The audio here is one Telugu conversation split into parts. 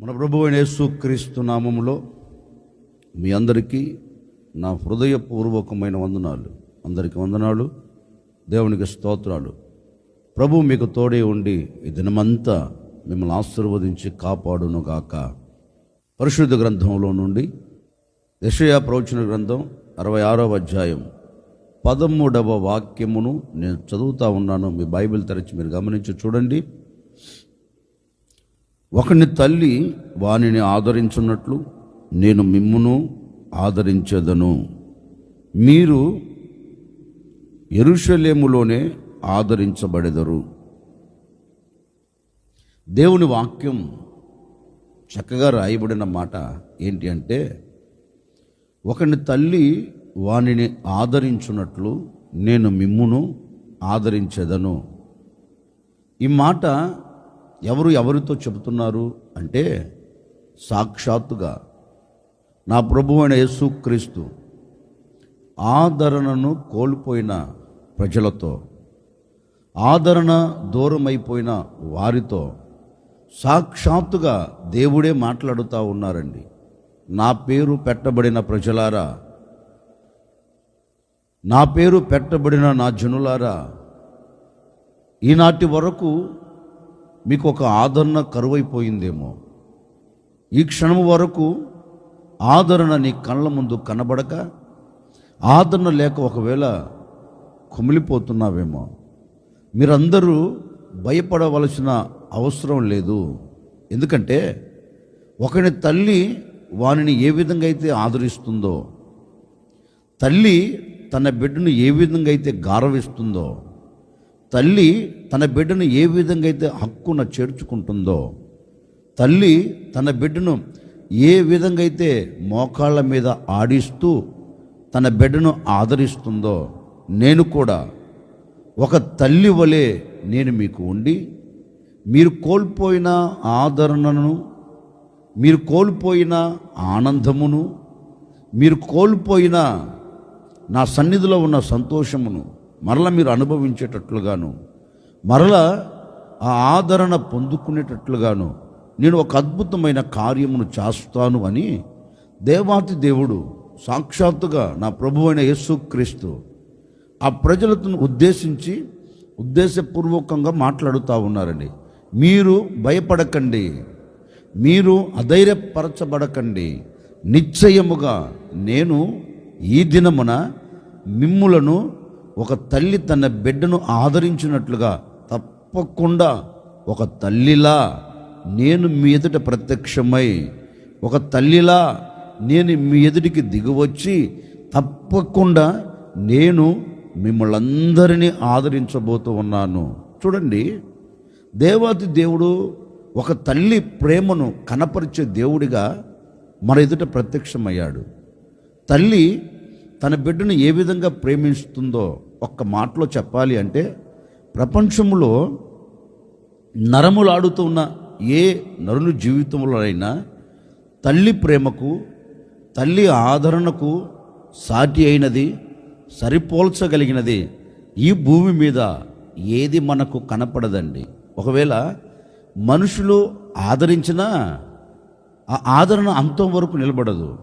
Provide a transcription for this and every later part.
మన ప్రభు అయిన యేసుక్రీస్తు నామములో మీ అందరికీ నా హృదయపూర్వకమైన వందనాలు. అందరికీ వందనాలు. దేవునికి స్తోత్రాలు. ప్రభు మీకు తోడే ఉండి ఈ దినమంతా మిమ్మల్ని ఆశీర్వదించి కాపాడునుగాక. పరిశుద్ధ గ్రంథంలో నుండి యెషయా ప్రవచన గ్రంథం అరవై ఆరవ అధ్యాయం పదమూడవ వాక్యమును నేను చదువుతా ఉన్నాను. మీ బైబిల్ తెరచి మీరు గమనించి చూడండి. ఒకని తల్లి వానిని ఆదరించున్నట్లు నేను మిమ్మును ఆదరించదను. మీరు ఎరుషలేములోనే ఆదరించబడెదరు. దేవుని వాక్యం చక్కగా రాయబడిన మాట ఏంటి అంటే ఒకని తల్లి వానిని ఆదరించున్నట్లు నేను మిమ్మును ఆదరించదను. ఈ మాట ఎవరు ఎవరితో చెబుతున్నారు అంటే సాక్షాత్తుగా నా ప్రభు అయిన యేసుక్రీస్తు ఆదరణను కోల్పోయిన ప్రజలతో ఆదరణ దూరమైపోయిన వారితో సాక్షాత్తుగా దేవుడే మాట్లాడుతూ ఉన్నారండి. నా పేరు పెట్టబడిన ప్రజలారా నా పేరు పెట్టబడిన నా జనులారా ఈనాటి వరకు మీకు ఒక ఆదరణ కరువైపోయిందేమో. ఈ క్షణం వరకు ఆదరణ నీ కళ్ళ ముందు కనబడక ఆదరణ లేక ఒకవేళ కుమిలిపోతున్నావేమో. మీరందరూ భయపడవలసిన అవసరం లేదు. ఎందుకంటే ఒకని తల్లి వానిని ఏ విధంగా అయితే ఆదరిస్తుందో తల్లి తన బిడ్డను ఏ విధంగా అయితే గారవిస్తుందో తల్లి తన బిడ్డను ఏ విధంగా అయితే హక్కున చేర్చుకుంటుందో తల్లి తన బిడ్డను ఏ విధంగా అయితే మోకాళ్ళ మీద ఆడిస్తూ తన బిడ్డను ఆదరిస్తుందో నేను కూడా ఒక తల్లి వలె నేను మీకు ఉండి మీరు కోల్పోయిన ఆదరణను మీరు కోల్పోయిన ఆనందమును మీరు కోల్పోయిన నా సన్నిధిలో ఉన్న సంతోషమును మరల మీరు అనుభవించేటట్లుగాను మరల ఆ ఆదరణ పొందుకునేటట్లుగాను నేను ఒక అద్భుతమైన కార్యమును చేస్తాను అని దేవాతి దేవుడు సాక్షాత్తుగా నా ప్రభు అయిన యేసుక్రీస్తు ఆ ప్రజలను ఉద్దేశించి ఉద్దేశపూర్వకంగా మాట్లాడుతూ ఉన్నారండి. మీరు భయపడకండి. మీరు అధైర్యపరచబడకండి. నిశ్చయముగా నేను ఈ దినమున మిమ్ములను ఒక తల్లి తన బిడ్డను ఆదరించినట్లుగా తప్పకుండా ఒక తల్లిలా నేను మీ ఎదుట ప్రత్యక్షమై ఒక తల్లిలా నేను మీ ఎదుటికి దిగువచ్చి తప్పకుండా నేను మిమ్మల్ని అందరినీ ఆదరించబోతూ ఉన్నాను. చూడండి దేవాది దేవుడు ఒక తల్లి ప్రేమను కనపరిచే దేవుడిగా మన ఎదుట ప్రత్యక్షమయ్యాడు. తల్లి తన బిడ్డను ఏ విధంగా ప్రేమిస్తుందో ఒక్క మాటలో చెప్పాలి అంటే ప్రపంచంలో నరములాడుతున్న ఏ నరుల జీవితంలోనైనా తల్లి ప్రేమకు తల్లి ఆదరణకు సాటి అయినది సరిపోల్చగలిగినది ఈ భూమి మీద ఏది మనకు కనపడదండి. ఒకవేళ మనుషులు ఆదరించినా ఆ ఆదరణ అంతం వరకు నిలబడదు.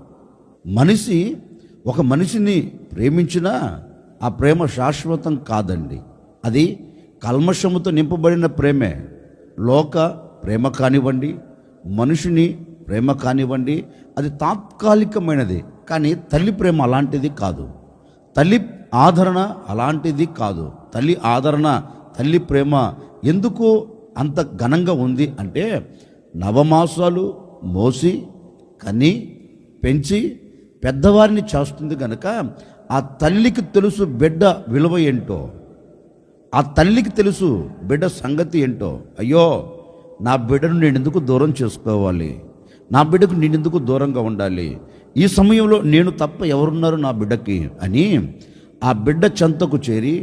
మనిషి ఒక మనిషిని ప్రేమించినా ఆ ప్రేమ శాశ్వతం కాదండి. అది కల్మషముతో నింపబడిన ప్రేమే. లోక ప్రేమ కానివ్వండి మనిషిని ప్రేమ కానివ్వండి అది తాత్కాలికమైనది. కానీ తల్లి ప్రేమ అలాంటిది కాదు. తల్లి ఆదరణ అలాంటిది కాదు. తల్లి ఆదరణ తల్లి ప్రేమ ఎందుకు అంత ఘనంగా ఉంది అంటే నవమాసాలు మోసి కని పెంచి పెద్దవారిని చేస్తుంది కనుక ఆ తల్లికి తెలుసు బిడ్డ విలువ ఏంటో ఆ తల్లికి తెలుసు బిడ్డ సంగతి ఏంటో అయ్యో నా బిడ్డను నేను ఎందుకు దూరం చేసుకోవాలి? నా బిడ్డకు నేను ఎందుకు దూరంగా ఉండాలి? ఈ సమయంలో నేను తప్ప ఎవరున్నారు నా బిడ్డకి? అని ఆ బిడ్డ చెంతకు చేరి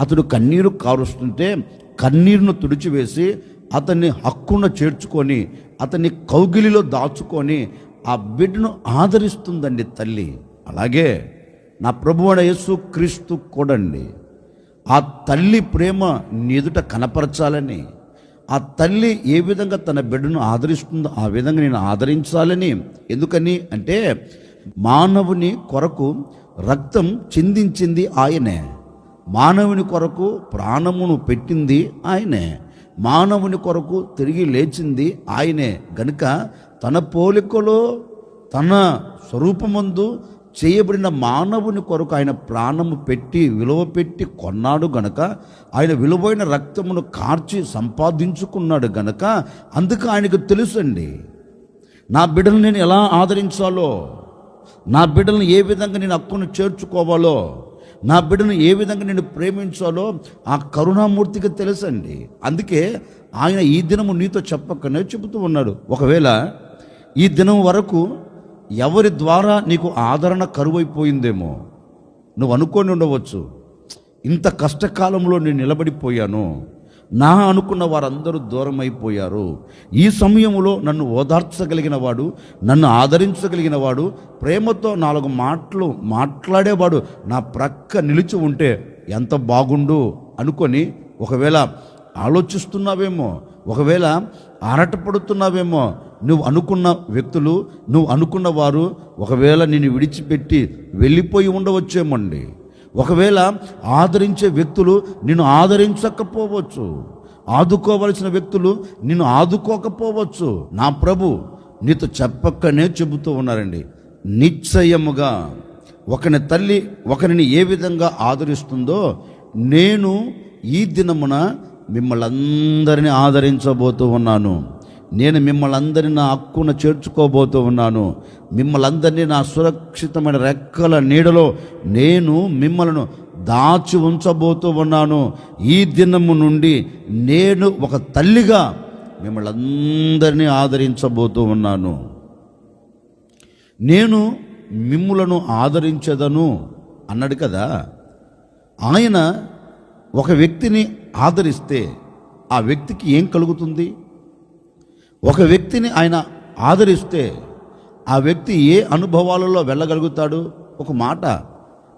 అతడు కన్నీరు కారుస్తుంటే కన్నీరును తుడిచివేసి అతన్ని హక్కున చేర్చుకొని అతన్ని కౌగిలిలో దాచుకొని ఆ బిడ్డను ఆదరిస్తుందండి తల్లి. అలాగే నా ప్రభువైన యేసు క్రీస్తు కూడండి. ఆ తల్లి ప్రేమ నీ ఎదుట కనపరచాలని ఆ తల్లి ఏ విధంగా తన బిడ్డను ఆదరిస్తుందో ఆ విధంగా నేను ఆదరించాలని ఎందుకని అంటే మానవుని కొరకు రక్తం చిందించింది ఆయనే. మానవుని కొరకు ప్రాణమును పెట్టింది ఆయనే. మానవుని కొరకు తిరిగి లేచింది ఆయనే. గనుక తన పోలికలో తన స్వరూపమందు చేయబడిన మానవుని కొరకు ఆయన ప్రాణము పెట్టి విలువ పెట్టి కొన్నాడు గనక ఆయన విలువైన రక్తమును కార్చి సంపాదించుకున్నాడు గనక అందుకు ఆయనకు తెలుసండి నా బిడ్డను నేను ఎలా ఆదరించాలో నా బిడ్డలను ఏ విధంగా నేను హక్కును చేర్చుకోవాలో నా బిడ్డను ఏ విధంగా నేను ప్రేమించాలో ఆ కరుణామూర్తికి తెలుసండి. అందుకే ఆయన ఈ దినము నీతో చెప్పకనే చెబుతూ ఉన్నాడు. ఒకవేళ ఈ దినం వరకు ఎవరి ద్వారా నీకు ఆదరణ కరువైపోయిందేమో? నువ్వు అనుకొని ఉండవచ్చు. ఇంత కష్టకాలంలో నేను నిలబడిపోయాను. నా అనుకున్న వారందరూ దూరం అయిపోయారు ఈ సమయంలో నన్ను ఓదార్చగలిగిన వాడు నన్ను ఆదరించగలిగిన వాడు ప్రేమతో నాలుగు మాటలు మాట్లాడేవాడు నా ప్రక్క నిలిచి ఉంటే ఎంత బాగుండు అనుకొని ఒకవేళ ఆలోచిస్తున్నావేమో ఒకవేళ ఆరాటపడుతున్నావేమో నువ్వు అనుకున్న వ్యక్తులు నువ్వు అనుకున్న వారు ఒకవేళ నిన్ను విడిచిపెట్టి వెళ్ళిపోయి ఉండవచ్చేమండి. ఒకవేళ ఆదరించే వ్యక్తులు నిన్ను ఆదరించకపోవచ్చు. ఆదుకోవలసిన వ్యక్తులు నిన్ను ఆదుకోకపోవచ్చు. నా ప్రభు నీతో చెప్పక్కనే చెబుతూ ఉన్నారండి. నిశ్చయముగా ఒకని తల్లి ఒకరిని ఏ విధంగా ఆదరిస్తుందో నేను ఈ దినమున మిమ్మల్ని అందరినీ ఆదరించబోతూ ఉన్నాను. నేను మిమ్మల్ని అందరినీ నా హక్కున చేర్చుకోబోతూ ఉన్నాను. మిమ్మల్ని అందరినీ నా సురక్షితమైన రెక్కల నీడలో నేను మిమ్మల్ని దాచి ఉంచబోతూ ఉన్నాను. ఈ దినము నుండి నేను ఒక తల్లిగా మిమ్మల్ని అందరినీ ఆదరించబోతూ ఉన్నాను. నేను మిమ్ములను ఆదరించదను అన్నాడు కదా. ఆయన ఒక వ్యక్తిని ఆదరిస్తే ఆ వ్యక్తికి ఏం కలుగుతుంది? ఒక వ్యక్తిని ఆయన ఆదరిస్తే ఆ వ్యక్తి ఏ అనుభవాలలో వెళ్ళగలుగుతాడు? ఒక మాట.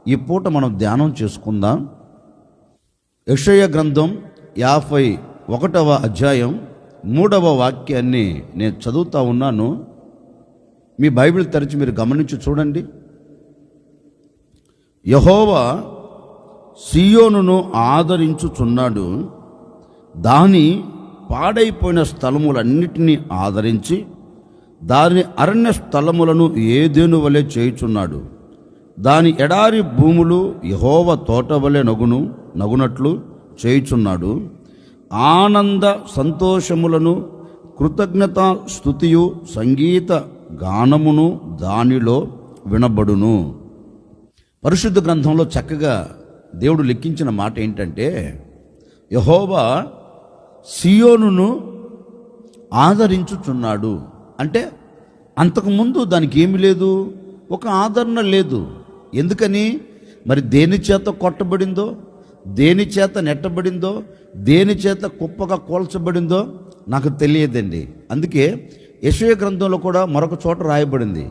ఈ పూట మనం ధ్యానం చేసుకుందాం. యక్షయ గ్రంథం యాభై ఒకటవ అధ్యాయం మూడవ వాక్యాన్ని నేను చదువుతూ ఉన్నాను. మీ బైబిల్ తెరిచి మీరు గమనించి చూడండి. యహోవా సియోనును ఆదరించుచున్నాడు. దాని పాడైపోయిన స్థలములన్నిటినీ ఆదరించి దాని అరణ్య స్థలములను ఏదేను వలె చేయుచున్నాడు. దాని ఎడారి భూములు యహోవ తోట వలె నగును నగునట్లు చేయుచున్నాడు. ఆనంద సంతోషములను కృతజ్ఞత స్థుతియు సంగీత గానమును దానిలో వినబడును. పరిశుద్ధ గ్రంథంలో చక్కగా దేవుడు లెక్కించిన మాట ఏంటంటే యహోవా సియోనును ఆదరించుచున్నాడు. అంటే అంతకుముందు దానికి ఏమి లేదు? ఒక ఆదరణ లేదు. ఎందుకని? మరి దేని చేత కొట్టబడిందో? దేని చేత నెట్టబడిందో? దేని చేత కుప్పగా కోల్చబడిందో? నాకు తెలియదండి. అందుకే యశయ గ్రంథంలో కూడా మరొక చోట రాయబడింది.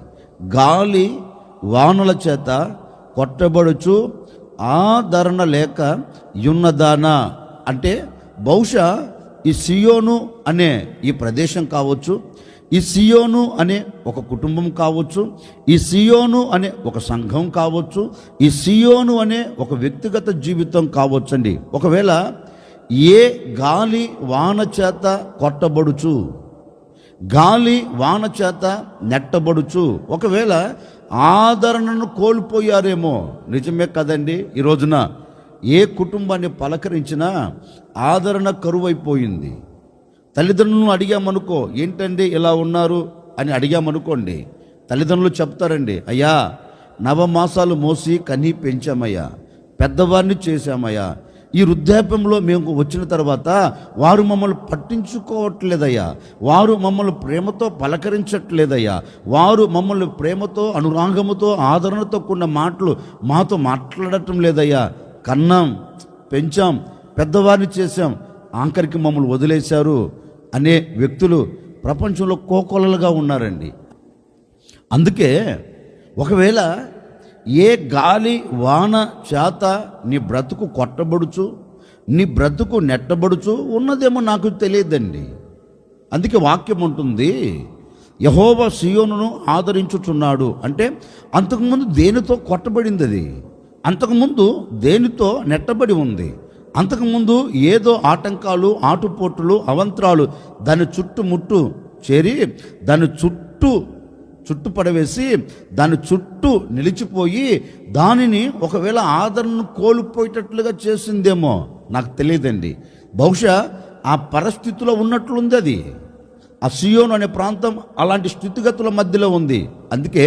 గాలి వానల చేత కొట్టబడుచు ఆదరణ లేక యున్నదానా. అంటే బహుశా ఈ సియోను అనే ఈ ప్రదేశం కావచ్చు ఈ సియోను అనే ఒక కుటుంబం కావచ్చు ఈ సియోను అనే ఒక సంఘం కావచ్చు ఈ సియోను అనే ఒక వ్యక్తిగత జీవితం కావచ్చండి. ఒకవేళ ఏ గాలి వాన చేత కొట్టబడుచు గాలి వాన చేత నెట్టబడుచు ఒకవేళ ఆదరణను కోల్పోయారేమో నిజమే కదండి ఈ రోజున. ఏ కుటుంబాన్ని పలకరించినా ఆదరణ కరువైపోయింది. తల్లిదండ్రులను అడిగామనుకో ఏంటండి ఇలా ఉన్నారు? అని అడిగామనుకోండి తల్లిదండ్రులు చెప్తారండి అయ్యా నవమాసాలు మోసి కనీ పెంచామయ్యా పెద్దవారిని చేశామయ్యా ఈ వృద్ధాప్యంలో మేము వచ్చిన తర్వాత వారు మమ్మల్ని పట్టించుకోవట్లేదయ్యా వారు మమ్మల్ని ప్రేమతో పలకరించట్లేదయ్యా వారు మమ్మల్ని ప్రేమతో అనురాగముతో ఆదరణతో కూడిన మాటలు మాతో మాట్లాడటం లేదయ్యా కన్నాం పెంచాం పెద్దవారిని చేశాం ఆఖరికి మమ్మల్ని వదిలేశారు అనే వ్యక్తులు ప్రపంచంలో కోకొలలుగా ఉన్నారండి. అందుకే ఒకవేళ ఏ గాలి వాన చేత నీ బ్రతుకు కొట్టబడుచు నీ బ్రతుకు నెట్టబడుచు ఉన్నదేమో నాకు తెలియదండి. అందుకే వాక్యం ఉంటుంది యహోవ సియోను ఆదరించుచున్నాడు. అంటే అంతకుముందు దేనితో కొట్టబడింది అది అంతకుముందు దేనితో నెట్టబడి ఉంది? అంతకుముందు ఏదో ఆటంకాలు ఆటుపోటులు అవంతరాలు దాని చుట్టుముట్టు చేరి దాని చుట్టూ చుట్టుపడవేసి దాని చుట్టూ నిలిచిపోయి దానిని ఒకవేళ ఆదరణను కోల్పోయేటట్లుగా చేసిందేమో నాకు తెలియదండి. బహుశా ఆ పరిస్థితిలో ఉన్నట్లుంది అది. ఆ సియోన్ అనే ప్రాంతం అలాంటి స్థితిగతుల మధ్యలో ఉంది. అందుకే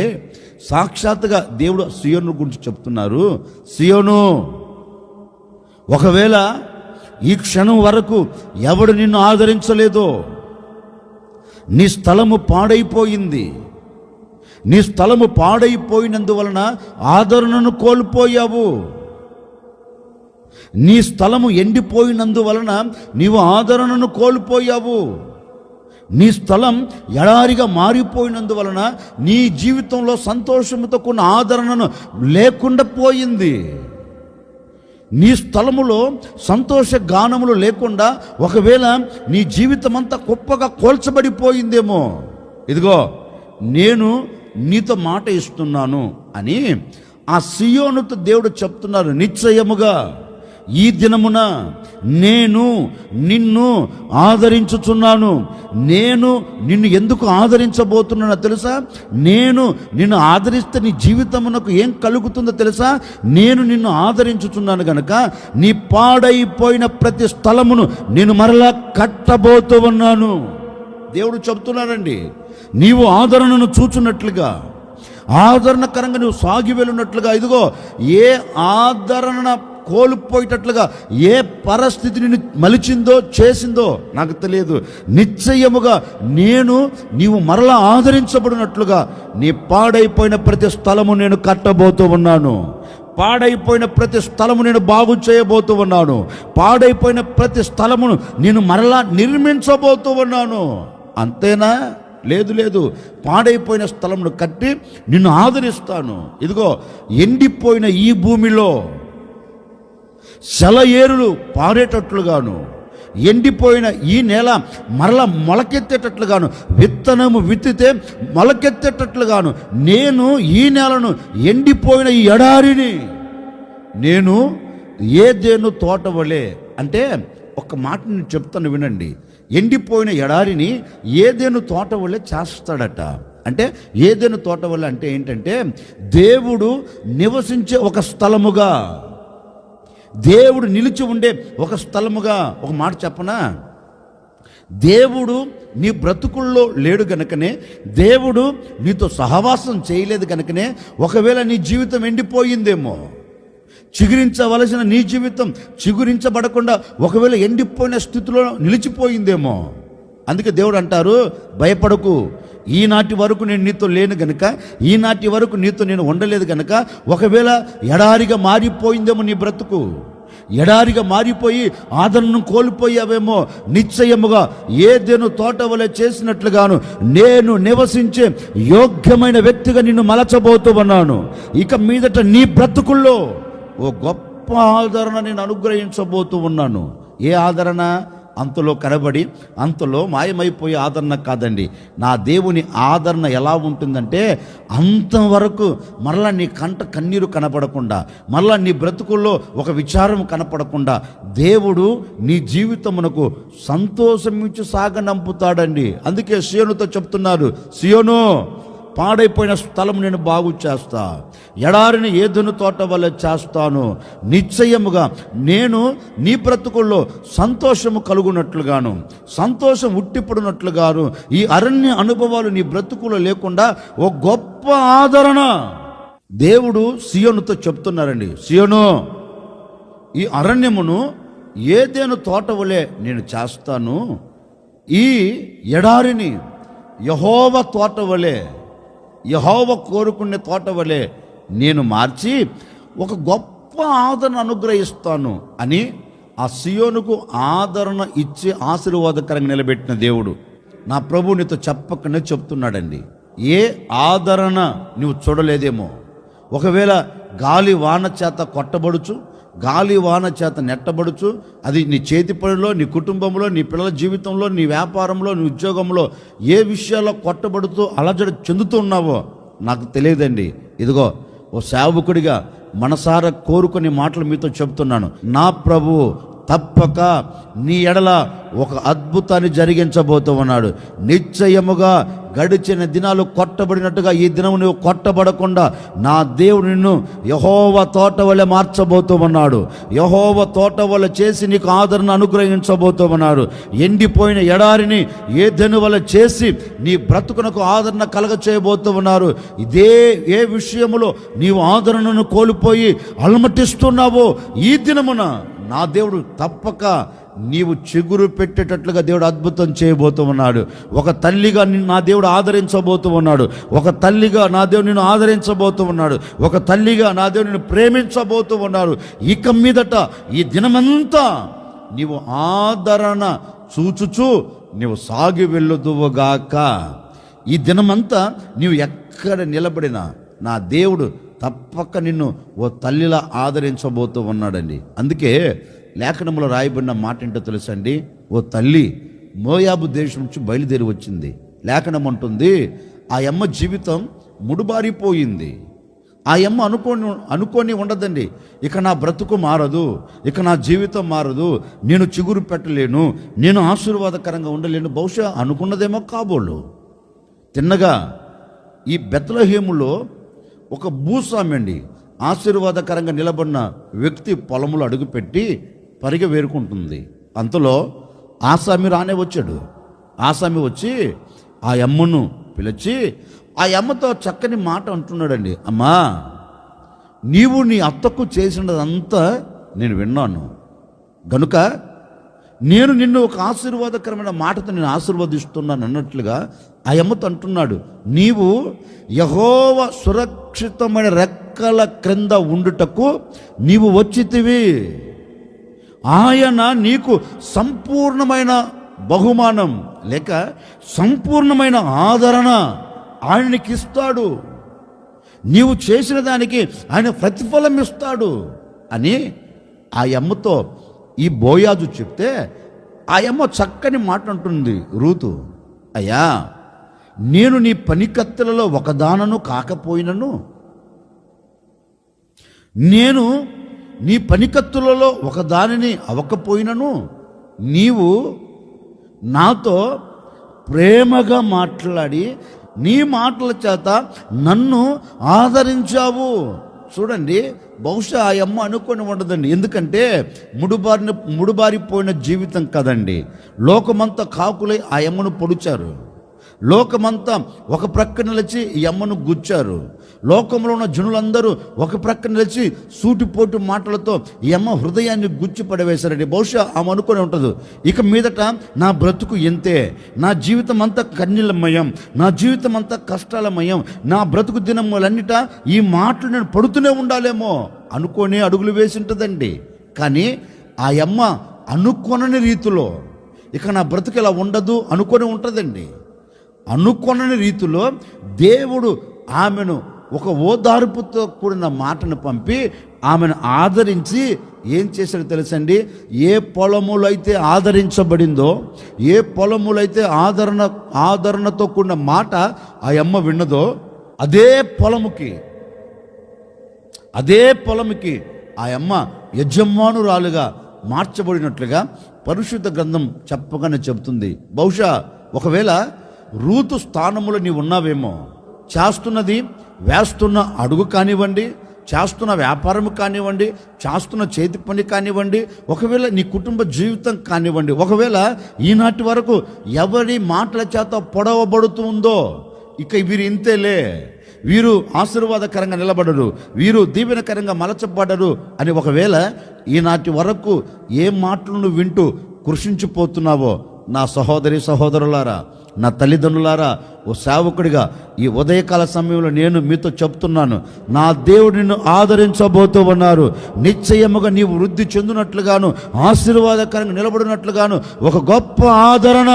సాక్షాత్తుగా దేవుడు సియోను గురించి చెప్తున్నారు. సియోను ఒకవేళ ఈ క్షణం వరకు ఎవడు నిన్ను ఆదరించలేదో నీ స్థలము పాడైపోయింది. నీ స్థలము పాడైపోయినందువలన ఆదరణను కోల్పోయావు. నీ స్థలము ఎండిపోయినందువలన నీవు ఆదరణను కోల్పోయావు. నీ స్థలం ఎడారిగా మారిపోయినందువలన నీ జీవితంలో సంతోషంతో కూడిన ఆదరణను లేకుండా పోయింది. నీ స్థలములో సంతోష గానములు లేకుండా ఒకవేళ నీ జీవితం అంతా గొప్పగా కోల్చబడిపోయిందేమో. ఇదిగో నేను నీతో మాట ఇస్తున్నాను అని ఆ సియోనుతో దేవుడు చెప్తున్నారు నిశ్చయముగా. ఈ దినమున నేను నిన్ను ఆదరించుచున్నాను. నేను నిన్ను ఎందుకు ఆదరించబోతున్నానో తెలుసా? నేను నిన్ను ఆదరిస్తే నీ జీవితమునకు ఏం కలుగుతుందో తెలుసా? నేను నిన్ను ఆదరించుచున్నాను గనక నీ పాడైపోయిన ప్రతి స్థలమును నేను మరలా కట్టబోతూ ఉన్నాను. దేవుడు చెబుతున్నాడండి నీవు ఆదరణను చూచున్నట్లుగా ఆదరణకరంగా నువ్వు సాగి వెళ్ళినట్లుగా. ఇదిగో ఏ ఆదరణ కోల్పోయేటట్లుగా ఏ పరిస్థితి నిన్ను మలిచిందో చేసిందో నాకు తెలియదు. నిశ్చయముగా నేను నీవు మరలా ఆదరించబడినట్లుగా నీ పాడైపోయిన ప్రతి స్థలము నేను కట్టబోతూ ఉన్నాను. పాడైపోయిన ప్రతి స్థలము నేను బాగు చేయబోతూ ఉన్నాను. పాడైపోయిన ప్రతి స్థలమును నేను మరలా నిర్మించబోతూ ఉన్నాను. అంతేనా? లేదు లేదు. పాడైపోయిన స్థలమును కట్టి నిన్ను ఆదరిస్తాను. ఇదిగో ఎండిపోయిన ఈ భూమిలో సెలయేరులు పారేటట్లుగాను. ఎండిపోయిన ఈ నేల మరల మొలకెత్తేటట్లుగాను. విత్తనము విత్తితే మొలకెత్తేటట్లుగాను. నేను ఈ నేలను ఎండిపోయిన ఈ ఎడారిని నేను ఏదేను తోట వలె అంటే ఒక మాట నేను చెప్తాను వినండి. ఎండిపోయిన ఎడారిని ఏదేను తోట వలె చేస్తాడట. అంటే ఏదేను తోట వల్ల అంటే ఏంటంటే దేవుడు నివసించే ఒక స్థలముగా దేవుడు నిలిచి ఉండే ఒక స్థలముగా ఒక మాట చెప్పనా? దేవుడు నీ బ్రతుకుల్లో లేడు గనుకనే దేవుడు నీతో సహవాసం చేయలేదు గనుకనే ఒకవేళ నీ జీవితం ఎండిపోయిందేమో చిగురించవలసిన నీ జీవితం చిగురించబడకుండా ఒకవేళ ఎండిపోయిన స్థితిలో నిలిచిపోయిందేమో అందుకే దేవుడు అంటారు భయపడకు ఈనాటి వరకు నేను నీతో లేను గనుక ఈనాటి వరకు నీతో నేను ఉండలేదు గనుక ఒకవేళ ఎడారిగా మారిపోయిందేమో నీ బ్రతుకు. ఎడారిగా మారిపోయి ఆదరణను కోల్పోయావేమో నిశ్చయముగా ఏదేను తోట వలె చేసినట్లుగాను నేను నివసించే యోగ్యమైన వ్యక్తిగా నిన్ను మలచబోతూ ఉన్నాను. ఇక మీదట నీ బ్రతుకుల్లో ఓ గొప్ప ఆదరణ నేను అనుగ్రహించబోతూ ఉన్నాను. ఏ ఆదరణ? అంతలో కనబడి అంతలో మాయమైపోయే ఆదరణ కాదండి. నా దేవుని ఆదరణ ఎలా ఉంటుందంటే అంతవరకు మరలా నీ కంట కన్నీరు కనపడకుండా మరలా నీ బ్రతుకుల్లో ఒక విచారం కనపడకుండా దేవుడు నీ జీవితమునకు సంతోషం సాగ సాగనంపుతాడండి అందుకే సియోనుతో చెప్తున్నారు సియోను పాడైపోయిన స్థలం నేను బాగు చేస్తా. ఎడారిని ఏదును తోట వల్ల చేస్తాను. నిశ్చయముగా నేను నీ బ్రతుకుల్లో సంతోషము కలుగునట్లుగాను. సంతోషం ఉట్టిపడినట్లుగాను. ఈ అరణ్య అనుభవాలు నీ బ్రతుకులో లేకుండా ఓ గొప్ప ఆదరణ. దేవుడు సియోనుతో చెప్తున్నారండి. సియోను ఈ అరణ్యమును ఏదేను తోట వలె నేను చేస్తాను? ఈ ఎడారిని యహోవ తోట వలె యహోవ కోరుకునే తోట వలె నేను మార్చి ఒక గొప్ప ఆదరణ అనుగ్రహిస్తాను అని ఆ సియోనుకు ఆదరణ ఇచ్చి ఆశీర్వాదకరంగా నిలబెట్టిన దేవుడు. నా ప్రభు నీతో చెప్పకనే చెప్తున్నాడండి. ఏ ఆదరణ నువ్వు చూడలేదేమో. ఒకవేళ గాలి వాన చేత కొట్టబడుచు గాలి వాన చేత నెట్టబడుచు అది నీ చేతి పనిలో నీ కుటుంబంలో నీ పిల్లల జీవితంలో నీ వ్యాపారంలో నీ ఉద్యోగంలో ఏ విషయాల్లో కొట్టబడుతూ అలజడి చెందుతూ ఉన్నావో నాకు తెలియదండి. ఇదిగో ఓ సేవకుడిగా మనసారా కోరుకునే మాటలు మీతో చెప్తున్నాను నా ప్రభువు తప్పక నీ ఎడల ఒక అద్భుతాన్ని జరిగించబోతూ ఉన్నాడు నిశ్చయముగా గడిచిన దినాలు కొట్టబడినట్టుగా ఈ దినము నువ్వు కొట్టబడకుండా నా దేవుడు నిన్ను యహోవ తోట వలె మార్చబోతూ ఉన్నాడు యహోవ తోట వల్ల చేసి నీకు ఆదరణ అనుగ్రహించబోతూ ఉన్నాడు ఎండిపోయిన ఎడారిని ఏ దెను వల్ల చేసి నీ బ్రతుకునకు ఆదరణ కలగ చేయబోతూ ఉన్నారు ఇదే ఏ విషయములో నీవు ఆదరణను కోల్పోయి అలమటిస్తున్నావో ఈ దినమున నా దేవుడు తప్పక నీవు చిగురు పెట్టేటట్లుగా దేవుడు అద్భుతం చేయబోతూ ఉన్నాడు ఒక తల్లిగా నిన్ను నా దేవుడు ఆదరించబోతూ ఉన్నాడు ఒక తల్లిగా నా దేవుడు నిన్ను ఆదరించబోతూ ఉన్నాడు ఒక తల్లిగా నా దేవుడు నిన్ను ప్రేమించబోతూ ఉన్నాడు ఇక మీదట ఈ దినమంతా నీవు ఆదరణ చూచుచు నీవు సాగి వెళ్ళుదువుగాక ఈ దినమంతా నీవు ఎక్కడ నిలబడినా నా దేవుడు తప్పక నిన్ను ఓ తల్లిలా ఆదరించబోతూ ఉన్నాడండి. అందుకే లేఖనంలో రాయబడిన మాట ఏంటో తెలుసండి ఓ తల్లి మోయాబు దేశం నుంచి బయలుదేరి వచ్చింది. లేఖనం అంటుంది ఆ అమ్మ జీవితం ముడుబారిపోయింది. ఆ అమ్మ అనుకోని అనుకోని ఉండదండి. ఇక నా బ్రతుకు మారదు. ఇక నా జీవితం మారదు. నేను చిగురు పెట్టలేను. నేను ఆశీర్వాదకరంగా ఉండలేను. బహుశా అనుకున్నదేమో కాబోలు. తిన్నగా ఈ బెత్తలహేములో ఒక భూస్వామి అండి ఆశీర్వాదకరంగా నిలబడిన వ్యక్తి పొలంలో అడుగుపెట్టి పరిగె వేరుకుంటుంది. అంతలో ఆసామి రానే వచ్చాడు. ఆసామి వచ్చి ఆ అమ్మను పిలిచి ఆ అమ్మతో చక్కని మాట అంటున్నాడండి. అమ్మా నీవు నీ అత్తకు చేసినదంతా నేను విన్నాను. గనుక నేను నిన్ను ఒక ఆశీర్వాదకరమైన మాటతో నేను ఆశీర్వదిస్తున్నాను అన్నట్లుగా ఆ అమ్మతో అంటున్నాడు. నీవు యహోవ సురక్షితమైన రెక్కల క్రింద ఉండుటకు నీవు వచ్చితివి. ఆయన నీకు సంపూర్ణమైన బహుమానం లేక సంపూర్ణమైన ఆదరణ ఆయనకి ఇస్తాడు నీవు చేసిన దానికి ఆయన ప్రతిఫలం ఇస్తాడు అని ఆ అమ్మతో ఈ బోయాజు చెప్తే ఆయమ్మ చక్కని మాట అంటుంది రూతు అయ్యా నేను నీ పనికత్తెలలో ఒకదానను కాకపోయినను నేను నీ పనికత్తులలో ఒకదానిని అవకపోయినను నీవు నాతో ప్రేమగా మాట్లాడి నీ మాటల చేత నన్ను ఆదరించావు. చూడండి బహుశా ఆ అమ్మ అనుకొని ఉండదండి. ఎందుకంటే ముడుబారిన ముడుబారిపోయిన జీవితం కదండి. లోకమంతా కాకులై ఆ అమ్మను పొడిచారు. లోకమంతా ఒక ప్రక్క నిలిచి ఈ అమ్మను గుచ్చారు. లోకంలో ఉన్న జనులందరూ ఒక ప్రక్క నిలిచి సూటిపోటు మాటలతో ఈ అమ్మ హృదయాన్ని గుచ్చి పడవేశారండి. బహుశా ఆమె అనుకొని ఉంటుంది ఇక మీదట నా బ్రతుకు ఎంతే నా జీవితం అంతా కన్నీలమయం నా జీవితం అంతా కష్టాలమయం. నా బ్రతుకు దినములన్నిట ఈ మాటలు నేను పడుతూనే ఉండాలేమో అనుకొని అడుగులు వేసి ఉంటుందండి కానీ ఆ అమ్మ అనుకోనని రీతిలో ఇక నా బ్రతుకు ఇలా ఉండదు అనుకొని ఉంటుందండి. అనుకొనని రీతిలో దేవుడు ఆమెను ఒక ఓదార్పుతో కూడిన మాటను పంపి ఆమెను ఆదరించి ఏం చేశాడో తెలుసండి? ఏ పొలములైతే అయితే ఆదరించబడిందో ఏ పొలములు అయితే ఆదరణ ఆదరణతో కూడిన మాట ఆ అమ్మ విన్నదో అదే పొలముకి అదే పొలముకి ఆ అమ్మ యజమానురాలుగా మార్చబడినట్లుగా పరిశుద్ధ గ్రంథం చెప్పగానే చెబుతుంది. బహుశా ఒకవేళ రూతు స్థానములో నీవు ఉన్నావేమో చేస్తున్నది వేస్తున్న అడుగు కానివ్వండి చేస్తున్న వ్యాపారం కానివ్వండి చేస్తున్న చేతి పని కానివ్వండి ఒకవేళ నీ కుటుంబ జీవితం కానివ్వండి ఒకవేళ ఈనాటి వరకు ఎవరి మాటల చేత పొడవబడుతుందో ఇక వీరు ఇంతేలే. వీరు ఆశీర్వాదకరంగా నిలబడరు వీరు దీవెనకరంగా మలచబడరు అని ఒకవేళ ఈనాటి వరకు ఏ మాటలను వింటూ కృషించిపోతున్నావో నా సహోదరి సహోదరులారా నా తల్లిదండ్రులారా ఓ సేవకుడిగా ఈ ఉదయకాల సమయంలో నేను మీతో చెప్తున్నాను. నా దేవుడు నిన్ను ఆదరించబోతూ ఉన్నారు. నిశ్చయముగా నీవు వృద్ధి చెందినట్లుగాను ఆశీర్వాదకరంగా నిలబడినట్లుగాను ఒక గొప్ప ఆదరణ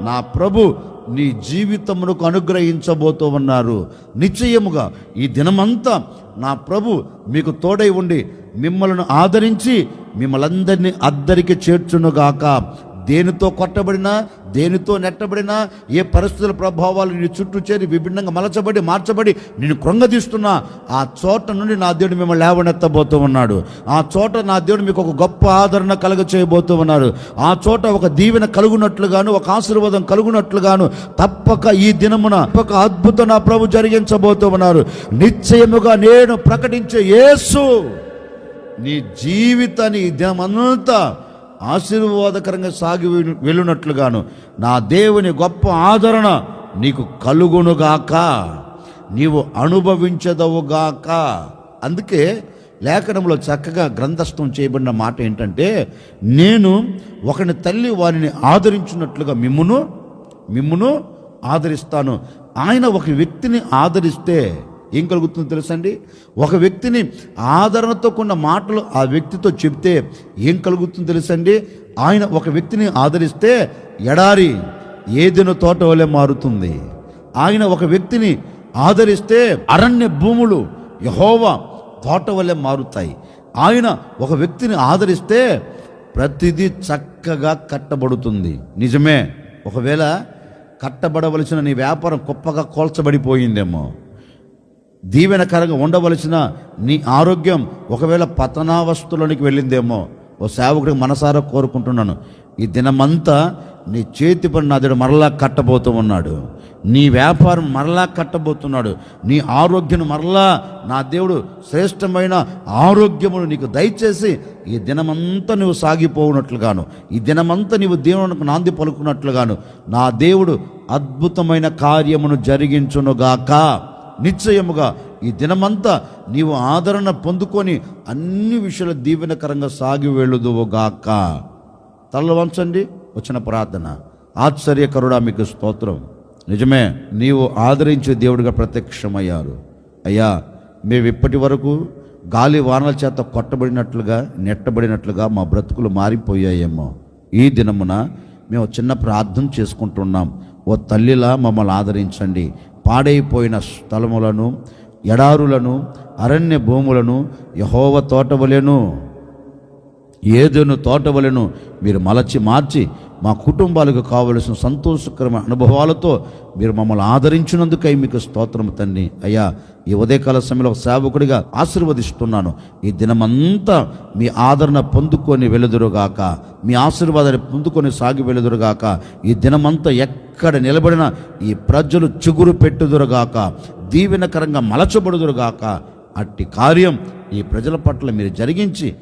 నా ప్రభు నీ జీవితమునకు అనుగ్రహించబోతూ ఉన్నారు. నిశ్చయముగా ఈ దినమంతా నా ప్రభు మీకు తోడై ఉండి మిమ్మల్ని ఆదరించి మిమ్మల్ని అందరినీ అద్దరికి చేర్చునుగాక. దేనితో కొట్టబడినా దేనితో నెట్టబడినా ఏ పరిస్థితుల ప్రభావాలు నీ చుట్టూ చేరి విభిన్నంగా మలచబడి మార్చబడి నేను కృంగదీస్తున్నా ఆ చోట నుండి నా దేవుడు మిమ్మల్ని లేవనెత్తబోతూ ఉన్నాడు. ఆ చోట నా దేవుడు మీకు ఒక గొప్ప ఆదరణ కలుగ చేయబోతూ ఉన్నారు ఆ చోట ఒక దీవెన కలుగునట్లుగాను ఒక ఆశీర్వాదం కలుగునట్లుగాను తప్పక ఈ దినమున ఒక అద్భుతం నా ప్రభు జరిగించబోతూ ఉన్నారు. నిశ్చయముగా నేను ప్రకటించే యేసు నీ జీవితాన్ని ఈ దినమంతా ఆశీర్వాదకరంగా సాగి వెళ్ళు- వెళ్ళునట్లుగాను నా దేవుని గొప్ప ఆదరణ నీకు కలుగునుగాక. నీవు అనుభవించదవుగాక. అందుకే లేఖనంలో చక్కగా గ్రంథస్థం చేయబడిన మాట ఏంటంటే నేను ఒకని తల్లి వారిని ఆదరించినట్లుగా మిమ్మును మిమ్మును ఆదరిస్తాను. ఆయన ఒక వ్యక్తిని ఆదరిస్తే ఏం కలుగుతుందో తెలుసండి? ఒక వ్యక్తిని ఆదరణతో కూడిన మాటలు ఆ వ్యక్తితో చెప్తే ఏం కలుగుతుందో తెలుసండి? ఆయన ఒక వ్యక్తిని ఆదరిస్తే ఎడారి ఏదైనా తోట వలె మారుతుంది. ఆయన ఒక వ్యక్తిని ఆదరిస్తే అరణ్య భూములు యహోవా తోట వలె మారుతాయి. ఆయన ఒక వ్యక్తిని ఆదరిస్తే ప్రతిదీ చక్కగా కట్టబడుతుంది. నిజమే. ఒకవేళ కట్టబడవలసిన నీ వ్యాపారం గొప్పగా కోల్చబడిపోయిందేమో. దీవెనకరంగా ఉండవలసిన నీ ఆరోగ్యం ఒకవేళ పతనావస్థలోనికి వెళ్ళిందేమో ఓ సేవకుడికి మనసారా కోరుకుంటున్నాను. ఈ దినమంతా నీ చేతి పని నా దేవుడు మరలా కట్టబోతూ ఉన్నాడు. నీ వ్యాపారం మరలా కట్టబోతున్నాడు. నీ ఆరోగ్యం మరలా నా దేవుడు శ్రేష్టమైన ఆరోగ్యమును నీకు దయచేసి ఈ దినమంతా నువ్వు సాగిపోవునట్లుగాను ఈ దినమంతా నీవు దేవునికి నాంది పలుకున్నట్లుగాను నా దేవుడు అద్భుతమైన కార్యమును జరిగించునుగాక. నిశ్చయముగా ఈ దినమంతా నీవు ఆదరణ పొందుకొని అన్ని విషయాల దీవెనకరంగా సాగి వెళ్ళుదువుగాక. తల వంచండి వచ్చిన ప్రార్థన. ఆశ్చర్యకరుడా మీకు స్తోత్రం. నిజమే నీవు ఆదరించే దేవుడిగా ప్రత్యక్షమయ్యారు. అయ్యా మేము ఇప్పటి వరకు గాలి వానల చేత కొట్టబడినట్లుగా నెట్టబడినట్లుగా మా బ్రతుకులు మారిపోయాయేమో. ఈ దినమున మేము చిన్న ప్రార్థన చేసుకుంటున్నాం. ఓ తల్లిలా మమ్మల్ని ఆదరించండి. పాడైపోయిన స్థలములను ఎడారులను అరణ్య భూములను యహోవ తోటవలెను ఏదెను తోటవలను మీరు మలచి మార్చి మా కుటుంబాలకు కావలసిన సంతోషకరమైన అనుభవాలతో మీరు మమ్మల్ని ఆదరించినందుకై మీకు స్తోత్రం తండ్రి అయ్యా ఈ ఉదయకాల సమయంలో ఒక సేవకుడిగా ఆశీర్వదిస్తున్నాను. ఈ దినమంతా మీ ఆదరణ పొందుకొని వెలుదురుగాక. మీ ఆశీర్వాదాన్ని పొందుకొని సాగి వెలుదురుగాక. ఈ దినమంతా ఎక్కడ నిలబడిన ఈ ప్రజలు చిగురు పెట్టుదురుగాక. దీవెనకరంగా మలచబడుదురుగాక. అట్టి కార్యం ఈ ప్రజల పట్ల మీరు జరిగించి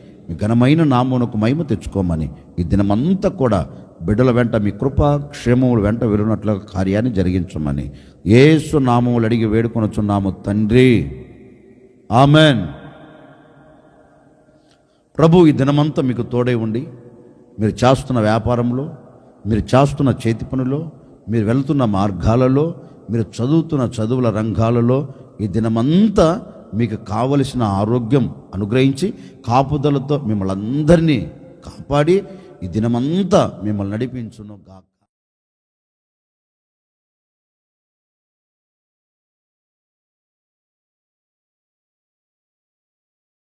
ఘనమైన నామమునకు మహిమ తెచ్చుకోమని ఈ దినమంతా కూడా బిడ్డల వెంట మీ కృప క్షేమముల వెంట విరునట్లుగా కార్యాన్ని జరిగించమని ఏసు నామములు అడిగి వేడుకొనొచ్చున్నాము తండ్రి. ఆమెన్. ప్రభు ఈ దినమంతా మీకు తోడై ఉండి మీరు చేస్తున్న వ్యాపారంలో మీరు చేస్తున్న చేతి పనులో మీరు వెళ్తున్న మార్గాలలో మీరు చదువుతున్న చదువుల రంగాలలో ఈ దినమంతా మీకు కావలసిన ఆరోగ్యం అనుగ్రహించి కాపుదలతో మిమ్మల్ని అందరినీ కాపాడి ఈ దినమంతా మిమ్మల్ని నడిపించును గాక.